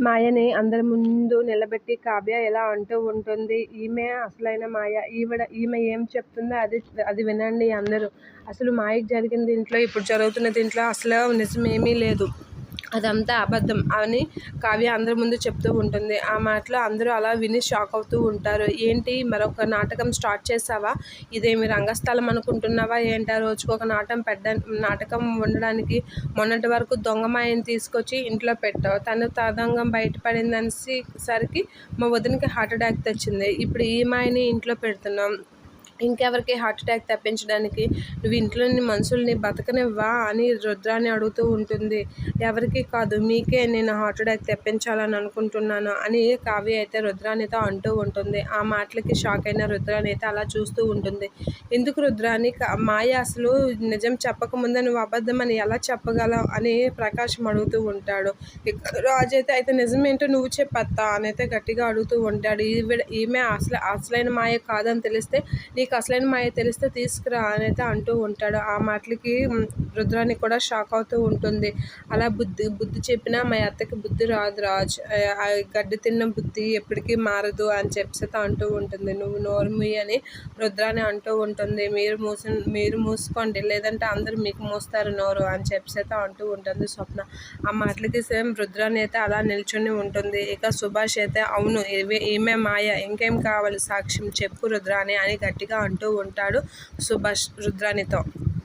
మాయని అందరి ముందు నిలబెట్టి కావ్య ఎలా అంటూ ఉంటుంది ఈమె అసలైన మాయ ఈవిడ ఈమె ఏం చెప్తుందో అది అది వినండి అందరూ. అసలు మాయకి జరిగిన దీంట్లో ఇప్పుడు జరుగుతున్న దీంట్లో అసలు నిజమేమీ లేదు. అదంతా అబద్ధం అని కావ్య అందరి ముందు చెప్తూ ఉంటుంది. ఆ మాటలో అందరూ అలా విని షాక్ అవుతూ ఉంటారు. ఏంటి? మరొక నాటకం స్టార్ట్ చేసావా? ఇదేమి రంగస్థలం అనుకుంటున్నావా? ఏంటా? రోజుకు ఒక నాటకం పెట్ట నాటకం ఉండడానికి మొన్నటి వరకు దొంగమాయని తీసుకొచ్చి ఇంట్లో పెట్టావు. తను తదంగం బయటపడిందనేసి సరికి మా వదినకి హార్ట్ అటాక్ తెచ్చింది. ఇప్పుడు ఈ మాయని ఇంట్లో పెడుతున్నాం. ఇంకెవరికి హార్ట్ అటాక్ తెప్పించడానికి నువ్వు ఇంట్లోని మనుషుల్ని బతకనివ్వా? అని రుద్రాన్ని అడుగుతూ ఉంటుంది. ఎవరికి కాదు మీకే నేను హార్ట్ అటాక్ తెప్పించాలని అనుకుంటున్నాను అని కావ్య అయితే రుద్రానితో అంటూ ఉంటుంది. ఆ మాటలకి షాక్ అయిన రుద్రాని అయితే అలా చూస్తూ ఉంటుంది. ఎందుకు రుద్రాని? మాయ అసలు నిజం చెప్పకముందే నువ్వు అబద్ధం అని ఎలా చెప్పగలవు? అని ప్రకాశం అడుగుతూ ఉంటాడు. రాజు అయితే అయితే నిజమేంటో నువ్వు చెప్పత్తా? అని అయితే గట్టిగా అడుగుతూ ఉంటాడు. ఈవిడ ఈమె అసలు అసలైన మాయ కాదని తెలిస్తే నీ నీకు అసలైన మాయ తెలిస్తే తీసుకురా అని అయితే అంటూ ఉంటాడు. ఆ మాటలకి రుద్రాన్ని కూడా షాక్ అవుతూ ఉంటుంది. అలా బుద్ధి బుద్ధి చెప్పినా మా అత్తకి బుద్ధి రాదు రాజు. గడ్డి తిన్న బుద్ధి ఎప్పటికీ మారదు అని చెప్పి అంటూ ఉంటుంది. నువ్వు నోరుమి అని రుద్రాన్ని అంటూ ఉంటుంది. మీరు మూసి మీరు మూసుకోండి. లేదంటే అందరూ మీకు మూస్తారు నోరు అని చెప్పి అంటూ ఉంటుంది స్వప్న. ఆ మాటలకి సేమ్ రుద్రాన్ని అయితే అలా నిల్చుని ఉంటుంది. ఇక సుభాష్ అయితే అవును ఈమె మాయ. ఇంకేం కావాలి సాక్ష్యం చెప్పు రుద్రాని అని గట్టిగా అంటూ ఉంటాడు సుభాష్ రుద్రానితో.